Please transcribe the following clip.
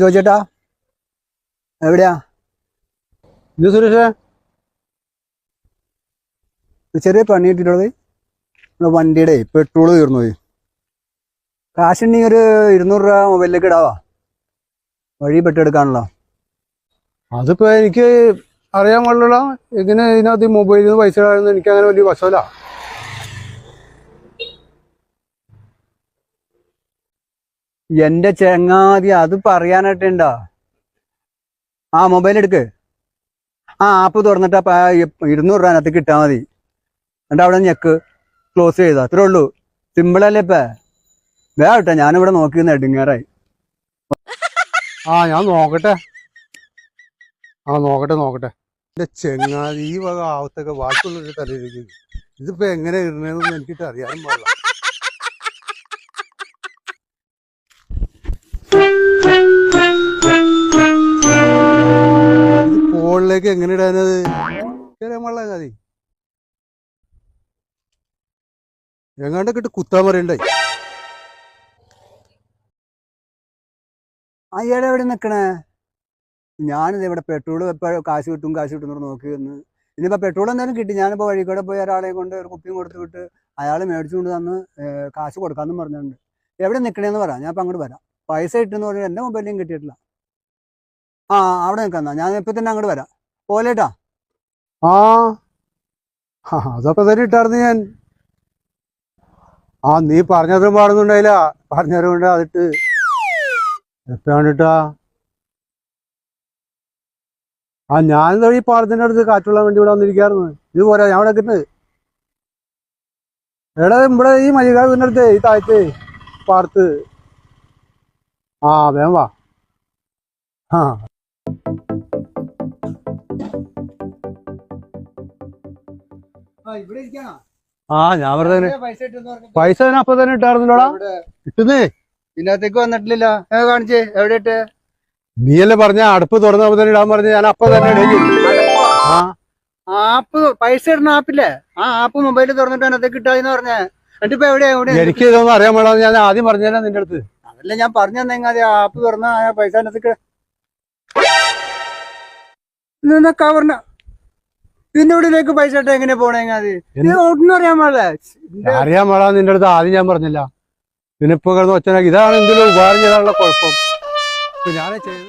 ജോജേട്ടാ. എവിടെയാ? ഇത് സുരേഷേ. ചെറിയ പണി കിട്ടിയിട്ടുള്ളത് വണ്ടിയുടെ പെട്രോൾ തീർന്നു പോയി. കാശുണ്ടെങ്കിൽ ഒരു ഇരുന്നൂറ് രൂപ മൊബൈലിലേക്ക് ഇടാവാ. വഴി പെട്ടെടുക്കാണല്ലോ അതിപ്പോ എനിക്ക് അറിയാൻ പാടില്ല എങ്ങനെ ഇതിനകത്ത് മൊബൈലിൽ നിന്ന് പൈസ ഇടാനൊന്നും എനിക്ക് അങ്ങനെ വലിയ വശമല്ല. എന്റെ ചെങ്ങാതി അത് പറയാനായിട്ടുണ്ടോ ആ മൊബൈൽ എടുക്ക്. ആ ആപ്പ് തുറന്നിട്ട് അപ്പൊ ഇരുന്നൂറ് രൂപ അതിനകത്ത് കിട്ടാൽ മതി. എന്നിട്ട് അവിടെ ഞെക്ക്. ക്ലോസ് ചെയ്ത. അത്രേ ഉള്ളൂ. സിമ്പിളല്ലേ അല്ലേ വേട്ടെ കേട്ടോ ഞാനിവിടെ നോക്കി എടുങ്ങേറായി. ആ ഞാൻ നോക്കട്ടെ. ആ നോക്കട്ടെ നോക്കട്ടെ. എന്റെ ചെങ്ങാതി ഈ വക ആവത്തൊക്കെ തലയിലേക്ക് ഇതിപ്പോ എങ്ങനെ ഇടണേന്നൊന്നും എനിക്കിട്ട് അറിയാനും പാടില്ല. ഫോണിലേക്ക് എങ്ങനെ ഇടാനത്? പാടില്ല മതി. എങ്ങാണ്ടൊക്കെ ഇട്ട് കുത്താൻ പറയണ്ടേ? അയാളെ എവിടെ നിൽക്കണേ ഞാനിത് ഇവിടെ പെട്രോൾ എപ്പോഴും കാശ് കിട്ടും കാശ് കിട്ടും എന്ന് നോക്കി വന്ന് ഇനിയിപ്പോൾ പെട്രോൾ എന്തായാലും കിട്ടി. ഞാനിപ്പോൾ വഴി കൂടെ പോയി ഒരാളെ കൊണ്ട് ഒരു കുപ്പിയും കൊടുത്ത് വിട്ട് അയാൾ മേടിച്ചുകൊണ്ട് തന്ന് കാശ് കൊടുക്കാമെന്നും പറഞ്ഞിട്ടുണ്ട്. എവിടെ നിൽക്കണേന്ന് പറ. ഞാൻ ഇപ്പം അങ്ങോട്ട് വരാം. പൈസ ഇട്ടെന്ന് പറഞ്ഞാൽ എന്റെ മൊബൈലിലും കിട്ടിയിട്ടില്ല. ആ അവിടെ നിൽക്കാം ഞാൻ ഇപ്പം തന്നെ അങ്ങോട്ട് വരാം. പോലേട്ടാ? ആ. അതപ്പൊ തന്നെ ഇട്ടായിരുന്നു ഞാൻ. ആ നീ പറഞ്ഞതും പാടുന്നുണ്ടായില്ല. പറഞ്ഞതുകൊണ്ട് അതിട്ട് എപ്പോഴാണിട്ടാ ആ ഞാൻ ഈ പാടത്തിന്റെ അടുത്ത് കാറ്റുള്ളാൻ വേണ്ടി ഇവിടെ വന്നിരിക്കായിരുന്നു ഇത് പോരാ ഞാൻ ഇവിടെ കിട്ടുന്നത് എടാ ഇവിടെ ഈ മലികാവിന്റെ അടുത്ത് ഈ താഴത്ത് പാടത്ത്. ആ വേം വാ. ആ ആ ഞാൻ വെറുതെ പൈസ ഇട്ടെന്ന് പറഞ്ഞു പൈസ ഞാൻ അപ്പൊ തന്നെ ഇട്ടായിരുന്നല്ലോടാ? ഇട്ടുന്നേ ഇതിനകത്തേക്ക് വന്നിട്ടില്ല ഏ കാണിച്ചേ എവിടെ ഇട്ട്? നീയല്ലേ പറഞ്ഞ അടുപ്പ് തുറന്നപ്പോ തന്നെ ഇടാൻ പറഞ്ഞ ഞാൻ അപ്പൊ തന്നെ ആപ്പ് പൈസ ഇടുന്ന ആപ്പില്ലേ? ആ ആപ്പ് മൊബൈലിൽ തുറന്നിട്ട് അതിനകത്തേക്ക് ഇട്ടാന്ന് പറഞ്ഞേ. എന്നിട്ട് ഇപ്പൊ എവിടെയാ? എവിടെ എനിക്ക് ഇതൊന്നും അറിയാൻ പാടാ ഞാൻ ആദ്യം പറഞ്ഞാ നിന്റെ അടുത്ത്. അതല്ല ഞാൻ പറഞ്ഞു തന്നെ ആപ്പ് തുറന്ന ആ പൈസ അതിനകത്തേക്ക് കവറിന ഇതിന്റെ ഉള്ളിലേക്ക് പൈസ ഇട്ട് എങ്ങനെ പോണേങ്ങാതി എന്ത്? ഒന്നും അറിയാൻ പാടില്ല. അറിയാൻ പാടാ നിന്റെ അടുത്ത് ആദ്യം ഞാൻ പറഞ്ഞില്ല. പിന്നെ ഇപ്പൊ കിടന്ന് ഒച്ചനാക്കി ഇതാണ് എന്തെങ്കിലും ഉപകാരം ചെയ്താലുള്ള കുഴപ്പം. ഞാനേ ചെയ്ത്